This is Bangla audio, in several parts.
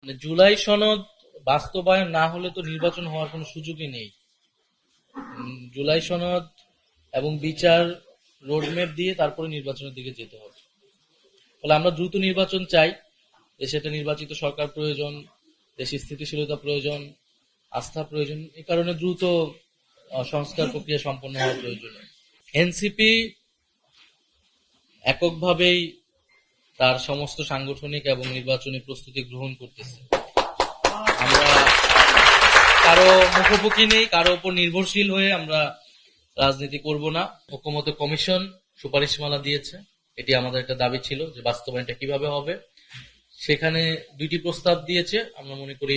মানে জুলাই সনদ বাস্তবায়ন না হলে তো নির্বাচন হওয়ার কোনো সুযোগই নেই। জুলাই সনদ এবং বিচার রোডম্যাপ দিয়ে তারপরে নির্বাচনের দিকে যেতে হবে। ফলে আমরা দ্রুত নির্বাচন চাই। দেশে একটা নির্বাচিত সরকার প্রয়োজন, দেশে স্থিতিশীলতা প্রয়োজন, আস্থা প্রয়োজন, এ কারণে দ্রুত সংস্কার প্রক্রিয়া সম্পন্ন হওয়া প্রয়োজন এনসিপি এককভাবেই তার সমস্ত সাংগঠনিক এবং নির্বাচনী প্রস্তুতি গ্রহণ করতেছে। আমরা কারও মুখোমুখি নেই, কারও উপর নির্ভরশীল হয়ে আমরা রাজনীতি করব না। ঐক্যমত কমিশন সুপারিশমালা দিয়েছে। এটি আমাদের একটা দাবি ছিল যে বাস্তবায়নটা কীভাবে হবে। সেখানে দুইটি প্রস্তাব দিয়েছে। আমরা মনে করি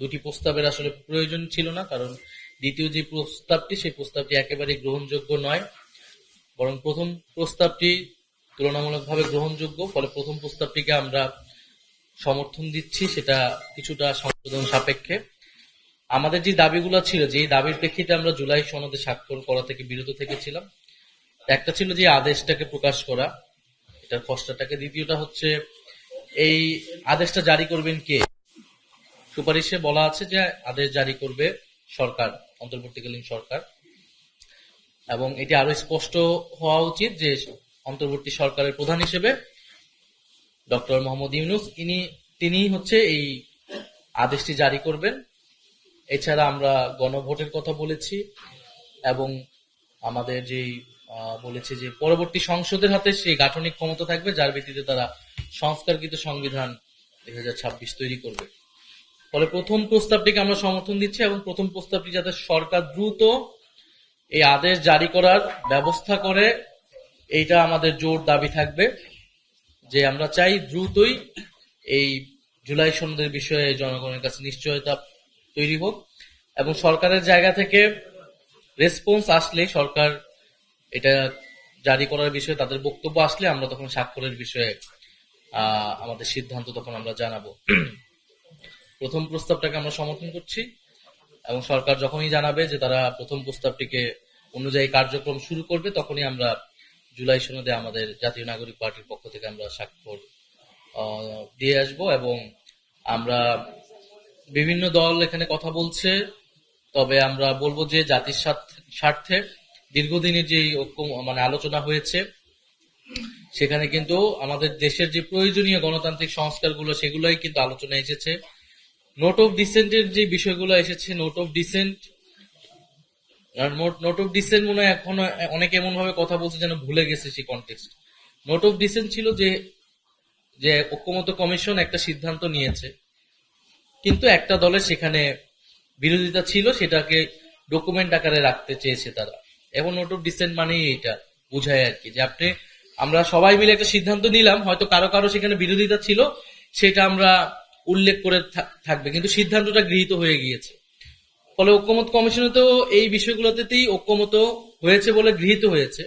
দুটি প্রস্তাবের আসলে প্রয়োজন ছিল না, কারণ দ্বিতীয় যে প্রস্তাবটি, সেই প্রস্তাবটি একেবারে গ্রহণযোগ্য নয়। বরং প্রথম প্রস্তাবটি তুলনামূলকভাবে গ্রহণযোগ্য, ফলে প্রথম প্রস্তাবটিকে আমরা সমর্থন দিচ্ছি, সেটা কিছুটা সংশোধন সাপেক্ষে। আমাদের যে দাবিগুলো ছিল, যে দাবির প্রেক্ষিতে আমরা জুলাই সনদে স্বাক্ষর করা থেকে বিরত থেকেছিলাম। একটা ছিল যে আদেশটাকে প্রকাশ করা, এটার খসড়াটাকে। দ্বিতীয়টা হচ্ছে, এই আদেশটা জারি করবেন কে? সুপারিশে বলা আছে যে আদেশ জারি করবে সরকার, অন্তর্বর্তীকালীন সরকার। এবং এটি আরও স্পষ্ট হওয়া উচিত যে অন্তর্বর্তী সরকারের প্রধান হিসেবে ডক্টর মোহাম্মদ ইউনুস, ইনি তিনি হচ্ছে এই আদেশটি জারি করবেন। এছাড়া আমরা গণভোটের কথা বলেছি এবং আমাদের যেই বলেছে যে পরবর্তী সংসদের হাতে সেই গাঠনিক ক্ষমতা থাকবে, যার ভিত্তিতে তারা সংস্কারকৃত সংবিধান দুই হাজার ছাব্বিশ তৈরি করবে। ফলে প্রথম প্রস্তাবটিকে আমরা সমর্থন দিচ্ছি এবং প্রথম প্রস্তাবটি যাতে সরকার দ্রুত এই আদেশ জারি করার ব্যবস্থা করে এইটা আমাদের জোর দাবি থাকবে যে আমরা চাই দ্রুতই এই জুলাই সনদের বিষয়ে জনগণের কাছে নিশ্চয়তা তৈরি হোক এবং সরকারের জায়গা থেকে রেসপন্স আসলে সরকার এটা জারি করার বিষয়ে, তাদের বক্তব্য আসলে আমরা তখন স্বাক্ষরের বিষয়ে আমাদের সিদ্ধান্ত তখন আমরা জানাব। প্রথম প্রস্তাবটাকে আমরা সমর্থন করছি এবং সরকার যখনই জানাবে যে তারা প্রথম প্রস্তাবটিকে অনুযায়ী কার্যক্রম শুরু করবে, তখনই আমরা জুলাই সনদে আমাদের জাতীয় নাগরিক পার্টির পক্ষ থেকে আমরা স্বাক্ষর দিয়ে আসব এবং আমরা বিভিন্ন দল এখানে কথা বলছে। তবে আমরা বলব যে জাতির স্বার্থে দীর্ঘদিনের যে ঐক্য মানে আলোচনা হয়েছে, সেখানে কিন্তু আমাদের দেশের যে প্রয়োজনীয় গণতান্ত্রিক সংস্কারগুলো, সেগুলোই কিন্তু আলোচনায় এসেছে। নোট অফ ডিসেন্টের যে বিষয়গুলো এসেছে note of dissent note of dissent মনে হয় এখনও অনেক এমন ভাবে কথা বলছে যেন ভুলে গেছে সেই কন্টেক্সট নোট অফ ডিসেন্ট ছিল যে যে ঐক্যমত কমিশন একটা সিদ্ধান্ত নিয়েছে। কিন্তু একটা দলের সেখানে বিরোধিতা ছিল, সেটাকে ডকুমেন্ট আকারে রাখতে চেয়েছে তারা। এবং নোট অফ ডিসেন্ট মানেই এইটা বোঝায় আর কি, যে আপনি, আমরা সবাই মিলে একটা সিদ্ধান্ত নিলাম, হয়তো কারও কারও সেখানে বিরোধিতা ছিল, সেটা আমরা উল্লেখ করে থাকবে। কিন্তু সিদ্ধান্তটা গৃহীত হয়ে গিয়েছে। ফলে ঐক্যমত কমিশনে তো এই বিষয়গুলোতেই ঐক্যমত হয়েছে বলে গৃহীত হয়েছে।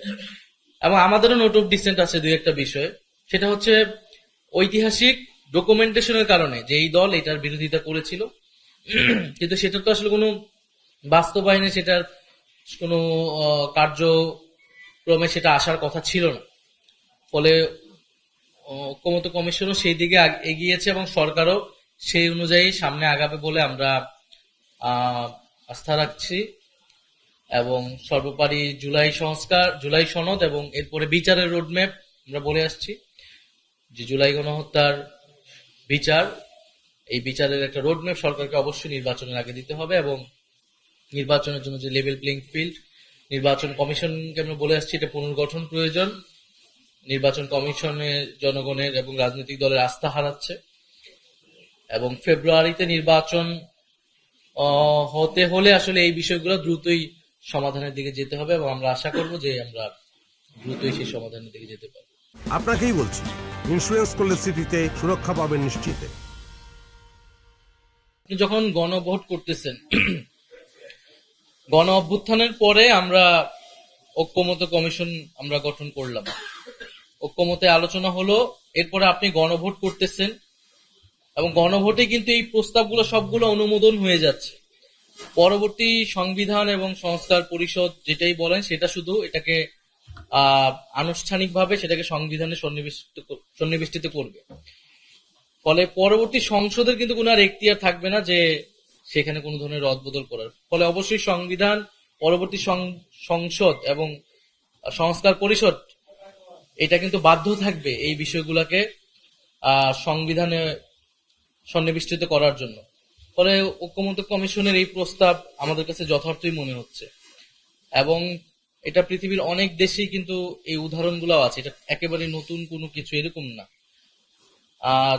এবং আমাদেরও নোট অফ ডিসেন্ট আছে দুই একটা বিষয়। সেটা হচ্ছে ঐতিহাসিক ডকুমেন্টেশনের কারণে যে এই দল এটার বিরোধিতা করেছিল। কিন্তু সেটা তো আসলে কোনো বাস্তবায়নে সেটার কোনো কার্যক্রমে সেটা আসার কথা ছিল না। ফলে ঐক্যমত কমিশনও সেই দিকে এগিয়েছে এবং সরকারও সেই অনুযায়ী সামনে আগাবে বলে আমরা আস্থা রাখছি। এবং সর্বোপরি জুলাই সংস্কার, জুলাই সনদ এবং এরপরে বিচারের রোডম্যাপ আমরা বলে আসছি যে জুলাই গণহত্যার বিচার, এই বিচারের একটা রোডম্যাপ সরকারকে অবশ্যই নির্বাচনের আগে দিতে হবে এবং নির্বাচনের জন্য যে লেভেল প্লেইং ফিল্ড নির্বাচন কমিশনকে আমরা বলে আসছি এটা পুনর্গঠন প্রয়োজন। নির্বাচন কমিশনে জনগণের এবং রাজনৈতিক দলের আস্থা হারাচ্ছে এবং ফেব্রুয়ারিতে নির্বাচন হতে হলে আসলে এই বিষয়গুলো দ্রুতই সমাধানের দিকে যেতে হবে এবং আমরা আশা করব যে আমরা দ্রুতই সেই সমাধানের দিকে যেতে পারব। আপনাকেই বলছি ইন্স্যুরেন্স করলে সিটিতে সুরক্ষা পাবেন নিশ্চিতে। আপনি যখন গণভোট করতেছেন গণ অভ্যুত্থানের পরে আমরা ঐক্যমত কমিশন আমরা গঠন করলাম। ঐক্যমতে আলোচনা হলো এরপরে আপনি গণভোট করতেছেন এবং গণভোটে কিন্তু এই প্রস্তাবগুলো সবগুলো অনুমোদন হয়ে যাচ্ছে। পরবর্তী সংবিধান এবং সংস্কার পরিষদ যেটাই বলেন, সেটা শুধু এটাকে আনুষ্ঠানিকভাবে সেটাকে সংবিধানে সন্নিবেশিত সন্নিবেষ্টিত করবে। ফলে পরবর্তী সংসদের কিন্তু কোনো আর এখতিয়ার থাকবে না যে সেখানে কোনো ধরনের রদবদল করার। ফলে অবশ্যই সংবিধান, পরবর্তী সংসদ এবং সংস্কার পরিষদ, এটা কিন্তু বাধ্য থাকবে এই বিষয়গুলোকে সংবিধানে সন্নিবেষ্টিত করার জন্য। ফলে ঐক্যমত্য কমিশনের এই প্রস্তাব আমাদের কাছে যথার্থই মনে হচ্ছে। এবং এটা পৃথিবীর অনেক দেশেই কিন্তু এই উদাহরণগুলো আছে। এটা একেবারে নতুন কোনো কিছু, এরকম না। আর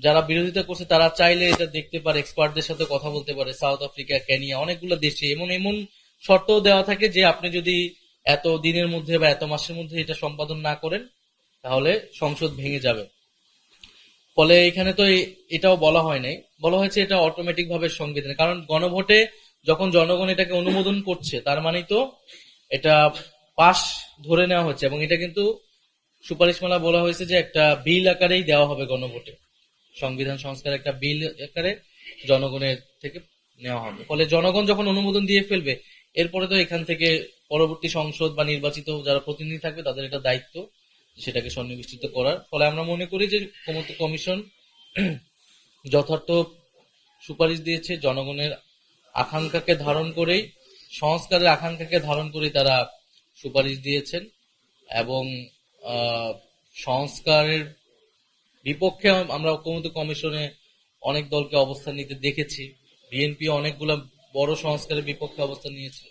যারা বিরোধিতা করছে, তারা চাইলে এটা দেখতে পারে, এক্সপার্টদের সাথে কথা বলতে পারে, সাউথ আফ্রিকা, কেনিয়া, অনেকগুলো দেশে। এমন এমন শর্তও দেওয়া থাকে যে আপনি যদি এত দিনের মধ্যে বা এত মাসের মধ্যে এটা সম্পাদন না করেন, তাহলে সংসদ ভেঙে যাবে। ফলে এখানে তো এটাও বলা হয় নাই। বলা হয়েছে এটা অটোমেটিক ভাবে সংবিধান কারণ গণভোটে যখন জনগণ এটাকে অনুমোদন করছে, তার মানেই তো এটা পাশ ধরে নেওয়া হচ্ছে। এবং এটা কিন্তু সুপারিশমালা বলা হয়েছে যে একটা বিল আকারেই দেওয়া হবে গণভোটে। সংবিধান সংস্কার একটা বিল আকারে জনগণের থেকে নেওয়া হবে। ফলে জনগণ যখন অনুমোদন দিয়ে ফেলবে, এরপরে তো এখান থেকে পরবর্তী সংসদ বা নির্বাচিত যারা প্রতিনিধি থাকবে, তাদের এটা দায়িত্ব সেটাকে সন্নিবেষ্টিত করার। ফলে আমরা মনে করি যে ক্ষমতা কমিশন যথার্থ সুপারিশ দিয়েছে, জনগণের আকাঙ্ক্ষাকে ধারণ করেই, সংস্কারের আকাঙ্ক্ষাকে ধারণ করেই তারা সুপারিশ দিয়েছেন এবং সংস্কারের বিপক্ষে আমরা ঐক্যমত্য কমিশনে অনেক দলকে অবস্থান নিতে দেখেছি। বিএনপি অনেকগুলো বড় সংস্কারের বিপক্ষে অবস্থান নিয়েছে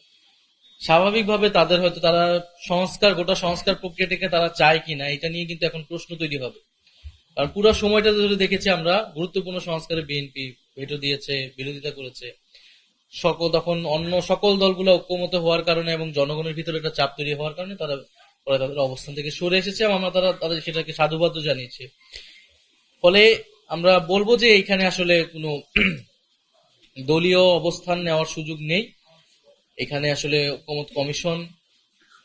স্বাভাবিকভাবে তাদের হয়তো তারা সংস্কার, গোটা সংস্কার প্রক্রিয়াটিকে তারা চায় কিনা, এটা নিয়ে কিন্তু এখন প্রশ্ন তৈরি হবে। কারণ পুরো সময়টা ধরে দেখেছি আমরা, গুরুত্বপূর্ণ সংস্কারে বিএনপি ভেটো দিয়েছে, বিরোধিতা করেছে। সকল তখন অন্য সকল দলগুলো ঐক্যমত হওয়ার কারণে এবং জনগণের ভিতরে একটা চাপ তৈরি হওয়ার কারণে তারা পরে তাদের অবস্থান থেকে সরে এসেছে এবং আমরা তারা তাদের সেটাকে সাধুবাদ জানিয়েছি। ফলে আমরা বলব যে এখানে আসলে কোনো দলীয় অবস্থান নেওয়ার সুযোগ নেই। এখানে আসলে ঐক্যমত কমিশন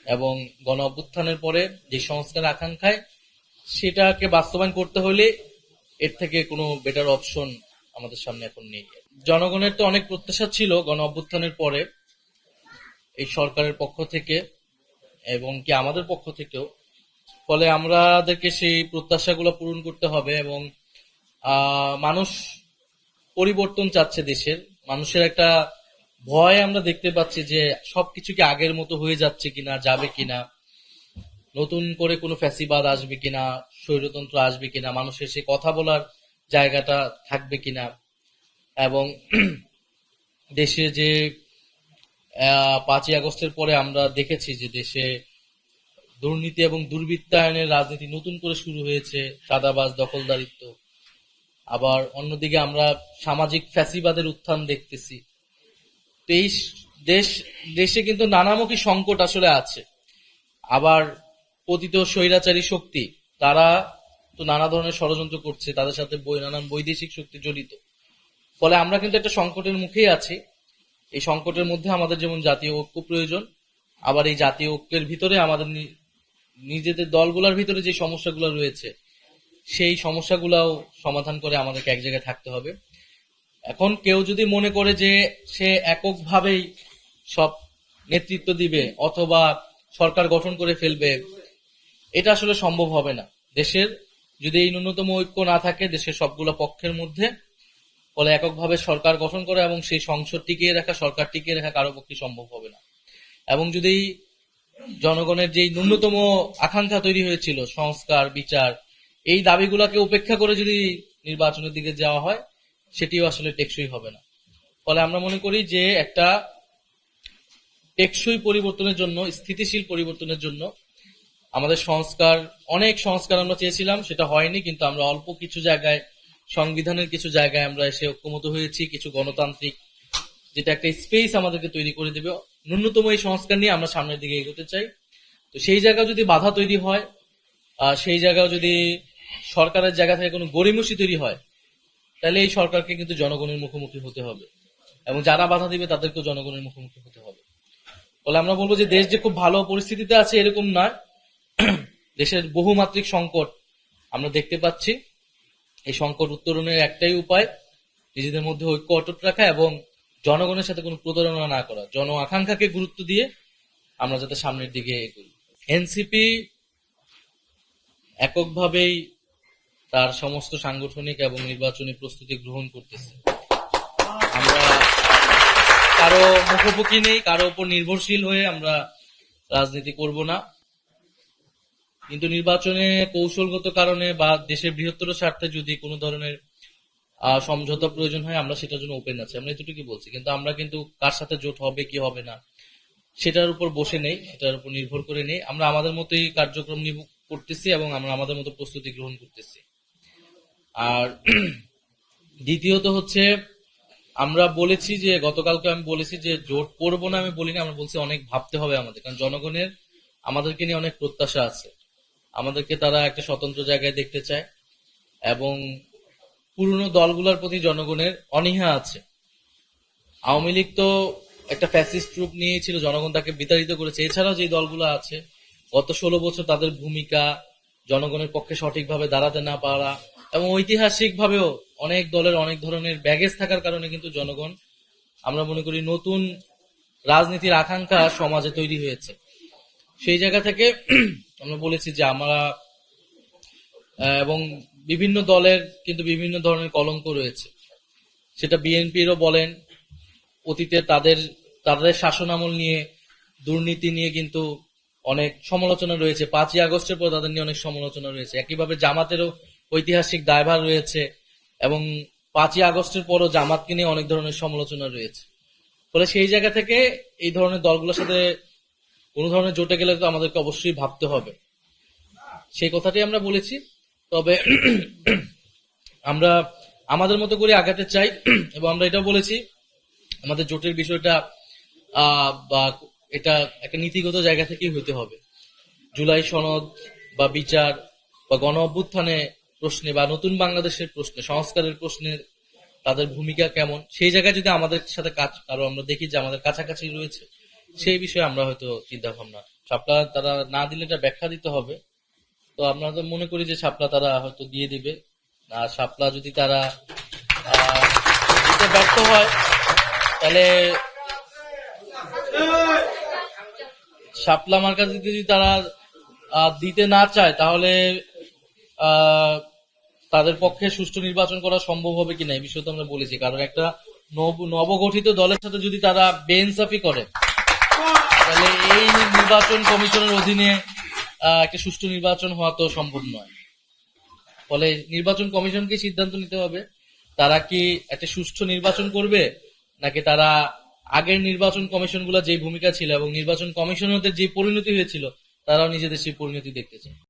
এবং গণ অভ্যুত্থানের পরে যে সংস্কার আকাঙ্ক্ষায় সেটাকে বাস্তবায়ন করতে হলে এর থেকে কোনো বেটার অপশন আমাদের সামনে এখন নেই। জনগণের তো অনেক প্রত্যাশা ছিল গণ অভ্যুত্থানের পরে এই সরকারের পক্ষ থেকে এবং কি আমাদের পক্ষ থেকেও। ফলে আমাদেরকে সেই প্রত্যাশাগুলো পূরণ করতে হবে এবং মানুষ পরিবর্তন চাচ্ছে দেশের। মানুষের একটা ভয় আমরা দেখতে পাচ্ছি যে সবকিছু কি আগের মতো হয়ে যাচ্ছে কিনা, যাবে কিনা, নতুন করে কোনো ফ্যাসিবাদ আসবে কিনা, স্বৈরতন্ত্র আসবে কিনা, মানুষের সে কথা বলার জায়গাটা থাকবে কিনা, এবং দেশে যে পাঁচই আগস্টের পরে আমরা দেখেছি যে দেশে দুর্নীতি এবং দুর্বৃত্তায়নের রাজনীতি নতুন করে শুরু হয়েছে, চাঁদাবাজ, দখলদারিত্ব। আবার অন্যদিকে আমরা সামাজিক ফ্যাসিবাদের উত্থান দেখতেছি। এই দেশ, দেশে কিন্তু নানামুখী সংকট আসলে আছে। আবার পতিত স্বৈরাচারী শক্তি, তারা তো নানা ধরনের ষড়যন্ত্র করছে, তাদের সাথে বই নানান বৈদেশিক শক্তি জড়িত। ফলে আমরা কিন্তু একটা সংকটের মুখেই আছি। এই সংকটের মধ্যে আমাদের যেমন জাতীয় ঐক্য প্রয়োজন, আবার এই জাতীয় ঐক্যের ভিতরে আমাদের নিজেদের দলগুলোর ভিতরে যে সমস্যাগুলো রয়েছে, সেই সমস্যাগুলোও সমাধান করে আমাদেরকে এক জায়গায় থাকতে হবে। এখন কেউ যদি মনে করে যে সে এককভাবেই সব নেতৃত্ব দিবে অথবা সরকার গঠন করে ফেলবে, এটা আসলে সম্ভব হবে না। দেশের যদি এই ন্যূনতম ঐক্য না থাকে, দেশের সবগুলো পক্ষের মধ্যে, ফলে এককভাবে সরকার গঠন করা এবং সেই সংসদ টিকিয়ে রাখা, সরকার টিকিয়ে রাখা কারও পক্ষে সম্ভব হবে না। এবং যদি জনগণের যেই ন্যূনতম আকাঙ্ক্ষা তৈরি হয়েছিল, সংস্কার, বিচার, এই দাবিগুলোকে উপেক্ষা করে যদি নির্বাচনের দিকে যাওয়া হয় সেটিও আসলে টেকসই হবে না। ফলে আমরা মনে করি যে একটা টেকসই পরিবর্তনের জন্য, স্থিতিশীল পরিবর্তনের জন্য আমাদের সংস্কার, অনেক সংস্কার আমরা চেয়েছিলাম, সেটা হয়নি, কিন্তু আমরা অল্প কিছু জায়গায়, সংবিধানের কিছু জায়গায় আমরা এসে ঐক্যমত হয়েছি, কিছু গণতান্ত্রিক যেটা একটা স্পেস আমাদেরকে তৈরি করে দেবে। ন্যূনতম এই সংস্কার নিয়ে আমরা সামনের দিকে এগোতে চাই। তো সেই জায়গা যদি বাধা তৈরি হয় সেই জায়গায় যদি সরকারের জায়গা থেকে কোনো গরিমসি তৈরি হয় তাহলে এই সরকারকে কিন্তু জনগণের মুখোমুখি হতে হবে। এবং যারা বাধা দিবে তাদেরকেও জনগণের মুখোমুখি হতে হবে। ফলে আমরা বলব যে দেশ যে খুব ভালো পরিস্থিতিতে আছে এরকম নয়। দেশের বহুমাত্রিক সংকট আমরা দেখতে পাচ্ছি। এই সংকট উত্তরণের একটাই উপায় নিজেদের মধ্যে ঐক্য অটুট রাখা এবং জনগণের সাথে কোনো প্রতারণা না করা, জন আকাঙ্ক্ষাকে গুরুত্ব দিয়ে আমরা যাতে সামনের দিকে এগোই। এনসিপি এককভাবেই তার সমস্ত সাংগঠনিক এবং নির্বাচনী প্রস্তুতি গ্রহণ করতেছে। আমরা কারও মুখোমুখি নেই, কারও উপর নির্ভরশীল হয়ে আমরা রাজনীতি করব না। কিন্তু নির্বাচনে কৌশলগত কারণে বা দেশের বৃহত্তর স্বার্থে যদি কোনো ধরনের সমঝোতা প্রয়োজন হয়, আমরা সেটার জন্য ওপেন আছি। আমরা এতটুকু বলছি। কিন্তু আমরা কিন্তু কার সাথে জোট হবে, কি হবে না, সেটার উপর বসে নেই, সেটার উপর নির্ভর করে নেই। আমরা আমাদের মতোই কার্যক্রম করতেছি এবং আমরা আমাদের মতো প্রস্তুতি গ্রহণ করতেছি। আর দ্বিতীয়ত হচ্ছে, আমরা বলেছি যে, গতকালকে আমি বলেছি যে, জোট করব না, আমি বলিনি, আমরা বলছি অনেক ভাবতে হবে আমাদের, কারণ জনগণের, আমাদেরকে নিয়ে অনেক প্রত্যাশা আছে। আমাদেরকে তারা একটা স্বতন্ত্র জায়গায় দেখতে চায়, এবং পুরনো দলগুলোর প্রতি জনগণের অনীহা আছে। আওয়ামী লীগ তো একটা ফ্যাসিস্ট রূপ নিয়েছিল, জনগণ তাকে বিতাড়িত করেছে। এছাড়াও যে দলগুলো আছে, গত ষোলো বছর তাদের ভূমিকা জনগণের পক্ষে সঠিকভাবে দাঁড়াতে না পারা এবং ঐতিহাসিক ভাবেও অনেক দলের অনেক ধরনের ব্যাগেজ থাকার কারণে কিন্তু জনগণ, আমরা মনে করি নতুন রাজনীতির আকাঙ্ক্ষা সমাজে তৈরি হয়েছে। সেই জায়গা থেকে আমরা বলেছি যে আমরা এবং বিভিন্ন দলের কিন্তু বিভিন্ন ধরনের কলঙ্ক রয়েছে। সেটা বিএনপিরও বলেন, অতীতে তাদের তাদের শাসনামল নিয়ে দুর্নীতি নিয়ে কিন্তু অনেক সমালোচনা রয়েছে। পাঁচই আগস্টের পর তাদের নিয়ে অনেক সমালোচনা রয়েছে। একইভাবে জামাতেরও ঐতিহাসিক দায়ভার রয়েছে এবং পাঁচই আগস্টের পরও জামাতকে নিয়ে অনেক ধরনের সমালোচনা রয়েছে। ফলে সেই জায়গা থেকে এই ধরনের দলগুলোর সাথে কোনো ধরনের জোটে গেলে তো আমাদেরকে অবশ্যই ভাবতে হবে। সেই কথাটি আমরা বলেছি। তবে আমরা আমাদের মতো করে আগাতে চাই এবং আমরা এটাও বলেছি, আমাদের জোটের বিষয়টা বা এটা একটা নীতিগত জায়গা থেকেই হতে হবে। জুলাই সনদ বা বিচার বা গণ অভ্যুত্থানে প্রশ্নে বা নতুন বাংলাদেশের প্রশ্নে, সংস্কারের প্রশ্নে তাদের ভূমিকা কেমন, সেই জায়গায় যদি আমাদের সাথে কাজ কারও আমরা দেখি যে আমাদের কাছাকাছি রয়েছে, সেই বিষয়ে আমরা হয়তো চিন্তা ভাবনা ছাপলা তারা না দিলে এটা ব্যাখ্যা দিতে হবে। তো আমরা তো মনে করি যে ছাপলা তারা হয়তো দিয়ে দিবে। আর ছাপলা যদি তারা ব্যর্থ হয়, তাহলে শাপলা মার্কা যদি তারা দিতে না চায়, তাহলে তাদের পক্ষে সুষ্ঠু নির্বাচন করা সম্ভব হবে কিনা, এই বিষয়ে তো আমরা বলেছি। কারণ একটা নব- নবগঠিত দলের সাথে যদি তারা বেইনসাফি করে, তাহলে এই নির্বাচন কমিশনের অধীনে একটা সুষ্ঠু নির্বাচন হওয়া তো সম্ভব নয়। ফলে নির্বাচন কমিশনকে সিদ্ধান্ত নিতে হবে। তারা কি একটা সুষ্ঠু নির্বাচন করবে, নাকি তারা আগের নির্বাচন কমিশনগুলো যে ভূমিকা ছিল এবং নির্বাচন কমিশনারদের যে পরিণতি হয়েছিল, তারাও নিজেদের সেই পরিণতি দেখতে চায়।